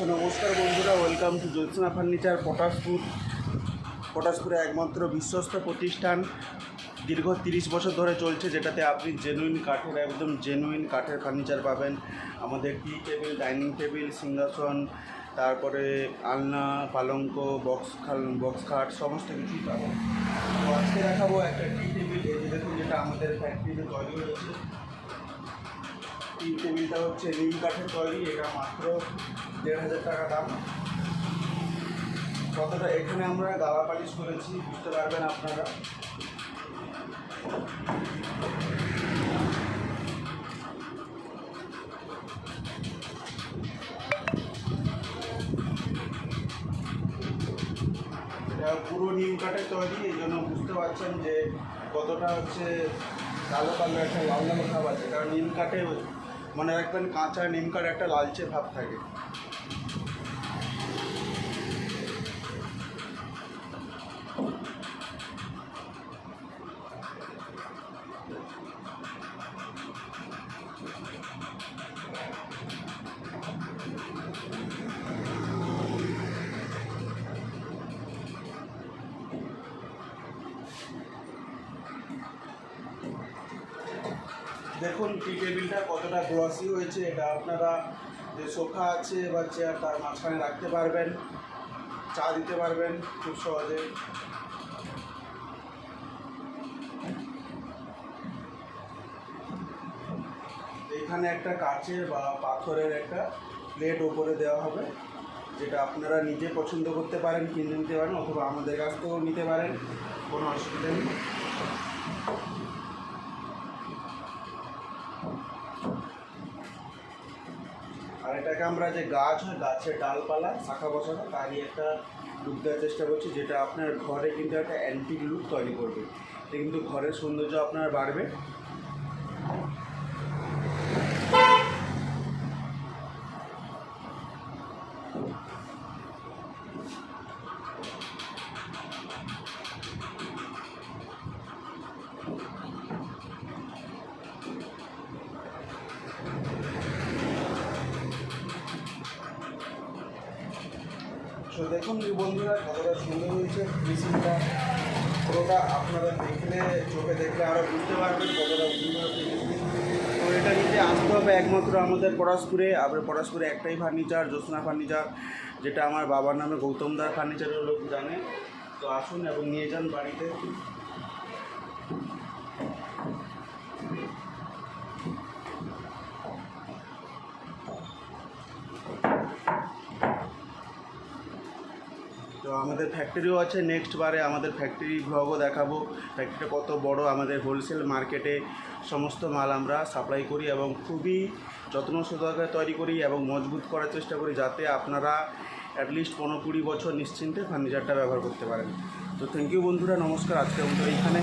So নমস্কার বন্ধুরা welcome to Jyotsna furniture Patashpur পটাশপুরে একমাত্র বিশ্বস্ত প্রতিষ্ঠান। দীর্ঘ তিরিশ বছর ধরে চলছে, যেটাতে আপনি জেনুইন কাঠের, একদম জেনুইন কাঠের ফার্নিচার পাবেন। আমাদের টি টেবিল ডাইনিং টেবিল সিংহাসন, তারপরে আলনা, পালঙ্ক বক্স খাল বক্স খাট, সমস্ত কিছুই পাবেন। তো আজকে দেখাবো একটা টি টেবিল এই দেখুন যেটা আমাদের ফ্যাক্টরিতে তৈরি হয়েছে। টি টেবিলটা হচ্ছে নিম কাঠের তৈরি, এটা মাত্র দেড় হাজার টাকা দাম। কতটা? এখানে আমরা গালা পালিশ করেছি, বুঝতে পারবেন আপনারা। পুরো নিম কাঠের তৈরি, এই জন্য বুঝতে পারছেন যে কতটা হচ্ছে কালো কালো একটা লাল লাল ভাব আছে। কারণ নিম কাঠে মনে রাখবেন কাঁচা নিমকার একটা লালচে ভাব থাকে। দেখুন টি টেবিলটা কতটা গ্লসি হয়েছে, এটা আপনারা যে সোফা আছে বা চেয়ার তার মাঝখানে রাখতে পারবেন, চা দিতে পারবেন খুব সহজে। এখানে একটা কাচের বা পাথরের একটা প্লেট ওপরে দেওয়া হবে, যেটা আপনারা নিজে পছন্দ করতে পারেন, কিনে নিতে পারেন, অথবা আমাদের কাছ থেকেও নিতে পারেন, কোনো অসুবিধা নেই। আর এটাকে আমরা যে গাছ হয়, গাছের ডালপালা, শাখা বসানো, তারই একটা লুক দেওয়ার চেষ্টা করছি, যেটা আপনার ঘরে কিন্তু একটা অ্যান্টিক লুক তৈরি করবে। এটা কিন্তু ঘরের সৌন্দর্য আপনার বাড়বে। তো দেখুন বন্ধুরা কতটা সুন্দর হয়েছে। ফিনিশিংটা পুরোটা আপনারা দেখলে, চোখে দেখলে আরও বুঝতে পারবেন কতটা সুন্দর তো এটা নিতে আসতে হবে একমাত্র আমাদের পরাশপুরে। আমরা পরাশপুরে একটাই ফার্নিচার, জ্যোৎস্না ফার্নিচার, যেটা আমার বাবার নামে গৌতম দার ফার্নিচারের লোক জানে। তো আসুন এবং নিয়ে যান বাড়িতে। তো আমাদের ফ্যাক্টরিও আছে নেক্সট বারে আমাদের ফ্যাক্টরি ভ্লগও দেখাবো। ফ্যাক্টরিটা কত বড়, আমাদের হোলসেল মার্কেটে সমস্ত মাল আমরা সাপ্লাই করি এবং খুবই যত্ন সহকারে তৈরি করি এবং মজবুত করার চেষ্টা করি যাতে আপনারা অ্যাটলিস্ট পনেরো কুড়ি বছর নিশ্চিন্তে ফার্নিচারটা ব্যবহার করতে পারেন। তো থ্যাংক ইউ বন্ধুরা, নমস্কার আজকে আমাদের এইখানে।